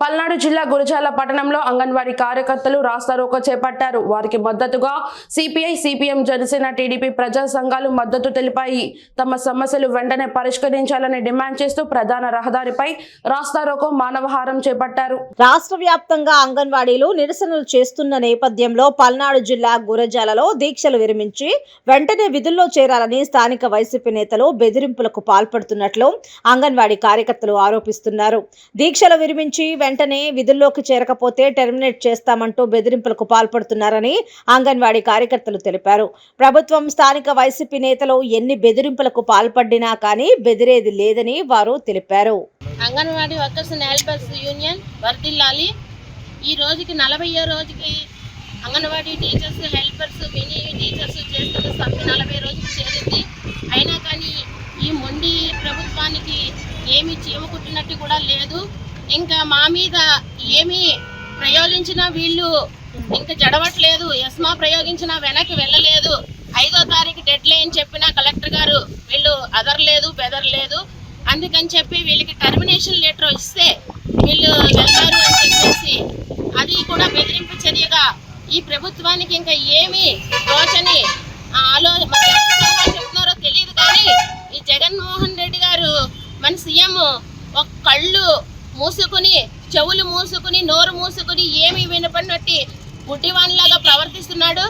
పల్నాడు జిల్లా గురజాల పట్టణంలో అంగన్వాడీ కార్యకర్తలు రాస్తారోకో చేపట్టారు. వారికి మద్దతుగా సిపిఐ సిపిఎం జనసేన టీడీపీ ప్రజా సంఘాలు మద్దతు తెలిపాయి. తమ సమస్యలు వెంటనే పరిష్కరించాలని డిమాండ్ చేస్తూ ప్రధాన రహదారిపై రాస్తారోకో మానవహారం చేపట్టారు. రాష్ట్ర వ్యాప్తంగా అంగన్వాడీలు నిరసనలు చేస్తున్న నేపథ్యంలో పల్నాడు జిల్లా గురజాలలో దీక్షలు విరమించి వెంటనే విధుల్లో చేరాలని స్థానిక వైసీపీ నేతలు బెదిరింపులకు పాల్పడుతున్నట్లు అంగన్వాడీ కార్యకర్తలు ఆరోపిస్తున్నారు. దీక్షలు విరమించి వెంటనే విధుల్లోకి చేరకపోతే టెర్మినేట్ చేస్తామంటూ బెదిరింపులకు పాల్పడుతున్నారని అంగన్వాడీ కార్యకర్తలు తెలిపారు. ప్రభుత్వం స్థానిక వైసీపీ నేతలు ఎన్ని బెదిరింపులకు పాల్పడినా కానీ బెదిరేది లేదని వారు తెలిపారు. Anganwadi workers and helpers union వర్దిల్లాలి ఈ రోజుకి నలభైయో రోజుకి anganwadi teachers helpers mini teachers చేస్తున్న సమ్మె నలభై రోజులు చేరింది. అయినా కానీ ఈ మొండి ప్రభుత్వానికి ఏమి చీమకుట్టినట్టు కూడా లేదు. ఇంకా మా మీద ఏమి ప్రయోగించినా వీళ్ళు ఇంకా జడవట్లేదు. ఎస్మా ప్రయోగించినా వెనక్కి వెళ్ళలేదు. ఐదో తారీఖు డెడ్ లైన్ చెప్పిన కలెక్టర్ గారు వీళ్ళు అదరలేదు బెదరలేదు. అందుకని చెప్పి వీళ్ళకి టర్మినేషన్ లెటర్ ఇస్తే వీళ్ళు వెళ్తారు అని చెప్పేసి అది కూడా బెదిరింపు చర్యగా ఈ ప్రభుత్వానికి ఇంకా ఏమి తోచని ఆ ఆలో చెప్తున్నారో తెలియదు కానీ ఈ జగన్మోహన్ రెడ్డి గారు మన సీఎం ఒక కళ్ళు మూసుకుని చెవులు మూసుకుని నోరు మూసుకుని ఏమి వినపడినట్టు గుడ్డివాణిలాగా ప్రవర్తిస్తున్నాడు.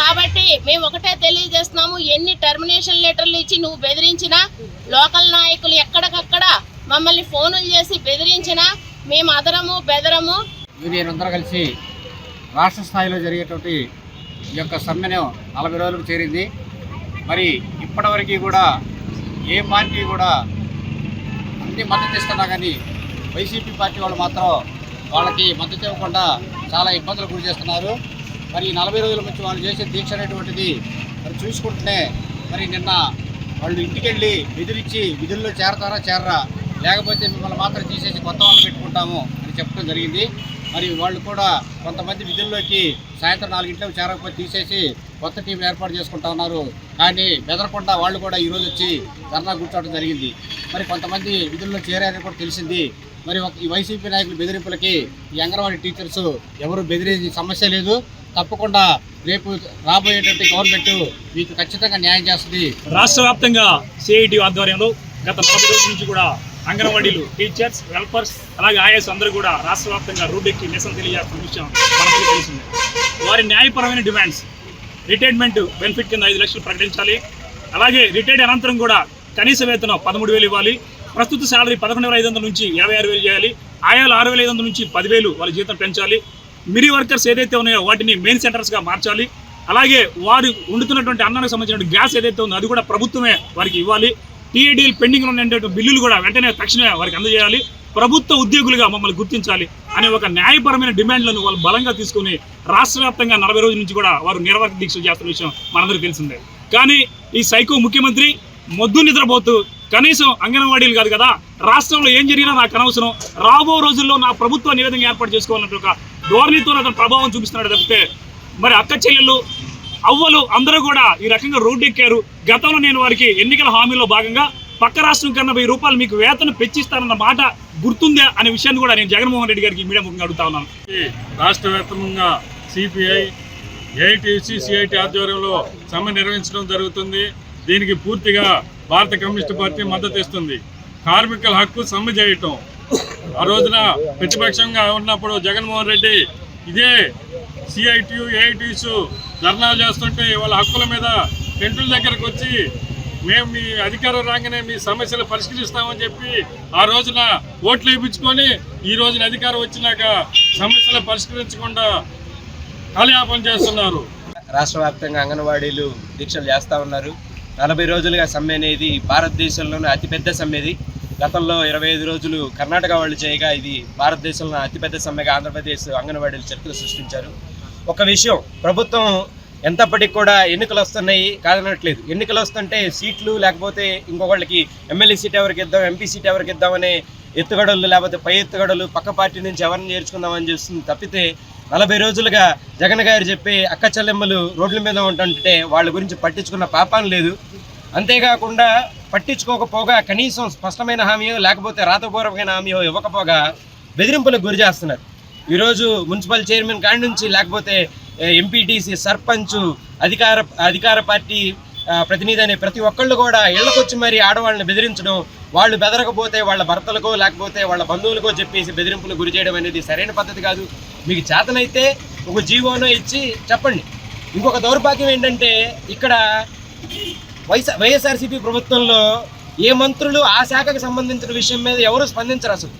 కాబట్టి మేము ఒకటే తెలియజేస్తున్నాము ఎన్ని టర్మినేషన్ లెటర్లు ఇచ్చి నువ్వు బెదిరించినా లోకల్ నాయకులు ఎక్కడికక్కడ మమ్మల్ని ఫోనులు చేసి బెదిరించినా మేము అదరము బెదరము. యూనియన్ అందరూ కలిసి రాష్ట్ర స్థాయిలో జరిగేటువంటి ఈ యొక్క సమ్మెను నలభై రోజులకు చేరింది. మరి ఇప్పటివరకు కూడా ఏ పార్టీ కూడా అన్ని మద్దతు ఇస్తున్నా కానీ వైసీపీ పార్టీ వాళ్ళు మాత్రం వాళ్ళకి మద్దతు ఇవ్వకుండా చాలా ఇబ్బందులు గురి చేస్తున్నారు. మరి ఈ నలభై రోజుల నుంచి వాళ్ళు చేసే దీక్ష అనేటువంటిది మరి చూసుకుంటేనే మరి నిన్న వాళ్ళు ఇంటికి వెళ్ళి విధుల్లో చేరతారా చేరరా? లేకపోతే మిమ్మల్ని మాత్రం తీసేసి కొత్త వాళ్ళు పెట్టుకుంటాము అని చెప్పడం జరిగింది. మరి వాళ్ళు కూడా కొంతమంది విధుల్లోకి సాయంత్రం నాలుగింట్లో చేరకపోతే తీసేసి కొత్త టీంలు ఏర్పాటు చేసుకుంటా ఉన్నారు. కానీ బెదరకుండా వాళ్ళు కూడా ఈరోజు వచ్చి ధర్నా కూర్చోవడం జరిగింది. మరి కొంతమంది విధుల్లో చేరారని కూడా తెలిసింది. మరి ఒక- ఈ వైసీపీ నాయకుల బెదిరింపులకి ఈ అంగన్వాడీ టీచర్స్ ఎవరు బెదిరేది సమస్య లేదు. తప్పకుండా రేపు రాబోయేటువంటి గవర్నమెంట్ మీకు ఖచ్చితంగా న్యాయం చేస్తుంది. రాష్ట్ర వ్యాప్తంగా సిఐటి ఆధ్వర్యంలో గత నలభై రోజుల నుంచి కూడా అంగన్వాడీలు టీచర్స్ హెల్పర్స్ అలాగే ఆయాస్ అందరూ కూడా రాష్ట్ర వ్యాప్తంగా రోడ్డెక్కి నిరసన తెలియజేస్తున్న విషయం మనకు తెలిసింది. వారి న్యాయపరమైన డిమాండ్స్ రిటైర్మెంట్ బెనిఫిట్ కింద ఐదు లక్షలు ప్రకటించాలి. అలాగే రిటైర్డ్ అనంతరం కూడా కనీస వేతనం పదమూడు వేలు ఇవ్వాలి. ప్రస్తుత శాలరీ పదకొండు వేల ఐదు వందల నుంచి యాభై ఆరు వేలు చేయాలి. ఆయాలు ఆరు వేల ఐదు వందల నుంచి పదివేలు వాళ్ళ జీతం పెంచాలి. మిరి వర్కర్స్ ఏదైతే ఉన్నాయో వాటిని మెయిన్ సెంటర్స్గా మార్చాలి. అలాగే వారు వండుతున్నటువంటి అన్నానికి సంబంధించిన గ్యాస్ ఏదైతే ఉందో అది కూడా ప్రభుత్వమే వారికి ఇవ్వాలి. టీఏడీలు పెండింగ్ ఉన్నటువంటి బిల్లులు కూడా వెంటనే తక్షణమే వారికి అందజేయాలి. ప్రభుత్వ ఉద్యోగులుగా మమ్మల్ని గుర్తించాలి అనే ఒక న్యాయపరమైన డిమాండ్లను వాళ్ళు బలంగా తీసుకుని రాష్ట్ర వ్యాప్తంగా నలభై రోజుల నుంచి కూడా వారు నిరవక దీక్షలు చేస్తున్న విషయం మనందరికీ తెలిసిందే. కానీ ఈ సైకో ముఖ్యమంత్రి మొద్దు నిద్రపోతూ కనీసం అంగన్వాడీలు కాదు కదా. రాష్ట్రంలో ఏం జరిగినా నాకు అనవసరం. రాబో రోజుల్లో నా ప్రభుత్వ నివేదిక ఏర్పాటు చేసుకోవాలంటే ఒక ధోరణితో అతను ప్రభావం చూపిస్తున్నాడు తప్పితే మరి అక్క చెల్లెళ్ళు అవ్వలు అందరూ కూడా ఈ రకంగా రోడ్డు ఎక్కారు గతంలో నేను వారికి ఎన్నికల హామీలో భాగంగా పక్క రాష్ట్రం కన్నా వెయ్యి రూపాయలు మీకు వేతనం పెంచిస్తానన్న మాట గుర్తుందే అనే విషయాన్ని కూడా నేను జగన్మోహన్ రెడ్డి గారికి మీడియా ముఖంగా అడుగుతా ఉన్నాను. రాష్ట్ర వ్యాప్తంగా సిపిఐ ఏఐటీసీ సిఐటి ఆధ్వర్యంలో సమ్మె నిర్వహించడం జరుగుతుంది. దీనికి పూర్తిగా భారత కమ్యూనిస్ట్ పార్టీ మద్దతు ఇస్తుంది. కార్మికుల హక్కు సమ్మె చేయటం. ఆ రోజున ప్రతిపక్షంగా ఉన్నప్పుడు జగన్మోహన్ రెడ్డి ఇదే సిఐటియు ఏఐటీస్ ధర్నాలు చేస్తుంటే వాళ్ళ హక్కుల మీద టెంటుల దగ్గరకు వచ్చి మేము మీ అధికారం రాగానే మీ సమస్యలు పరిష్కరిస్తామని చెప్పి ఆ రోజున ఓట్లు వేయించుకొని ఈ రోజున అధికారం వచ్చినాక సమస్యలు పరిష్కరించకుండా కాలయాపన చేస్తున్నారు. రాష్ట్ర వ్యాప్తంగా అంగన్వాడీలు దీక్షలు చేస్తూ ఉన్నారు. నలభై రోజులుగా సమ్మె అనేది భారతదేశంలోనే అతిపెద్ద సమ్మెది గతంలో ఇరవై ఐదు రోజులు కర్ణాటక వాళ్ళు చేయగా ఇది భారతదేశంలో అతిపెద్ద సమ్మెగా ఆంధ్రప్రదేశ్ అంగన్వాడీలు చరిత్ర సృష్టించారు. ఒక విషయం ప్రభుత్వం ఎంతప్పటికి కూడా ఎన్నికలు వస్తున్నాయి కాదనట్లేదు. ఎన్నికలు వస్తుంటే సీట్లు లేకపోతే ఇంకొకళ్ళకి ఎమ్మెల్యే సీట్ ఎవరికి ఇద్దాం ఎంపీ సీట్ ఎవరికి ఇద్దామనే ఎత్తుగడలు లేకపోతే పై ఎత్తుగడలు పక్క పార్టీ నుంచి ఎవరిని చేర్చుకుందామని చూస్తుంది తప్పితే నలభై రోజులుగా జగన్ గారు చెప్పి అక్క చెల్లెమ్మలు రోడ్ల మీద ఉంటుంటే వాళ్ళ గురించి పట్టించుకున్న పాపం లేదు. అంతేకాకుండా పట్టించుకోకపోగా కనీసం స్పష్టమైన హామీయో లేకపోతే రాతపూర్వకమైన హామీయో ఇవ్వకపోగా బెదిరింపులకు గురి చేస్తున్నారు. ఈరోజు మున్సిపల్ చైర్మన్ కాడి నుంచి లేకపోతే ఎంపీటీసీ సర్పంచ్ అధికార అధికార పార్టీ ప్రతినిధి అనే ప్రతి ఒక్కళ్ళు కూడా ఇళ్ళకొచ్చి మరి ఆడవాళ్ళని బెదిరించడం వాళ్ళు బెదరకపోతే వాళ్ళ భర్తలకో లేకపోతే వాళ్ళ బంధువులకో చెప్పేసి బెదిరింపులకు గురి చేయడం అనేది సరైన పద్ధతి కాదు. మీకు చేతనైతే ఒక జీవోనో ఇచ్చి చెప్పండి. ఇంకొక దౌర్భాగ్యం ఏంటంటే ఇక్కడ వైఎస్ వైఎస్ఆర్సీపీ ప్రభుత్వంలో ఏ మంత్రులు ఆ శాఖకు సంబంధించిన విషయం మీద ఎవరు స్పందించరు అసలు.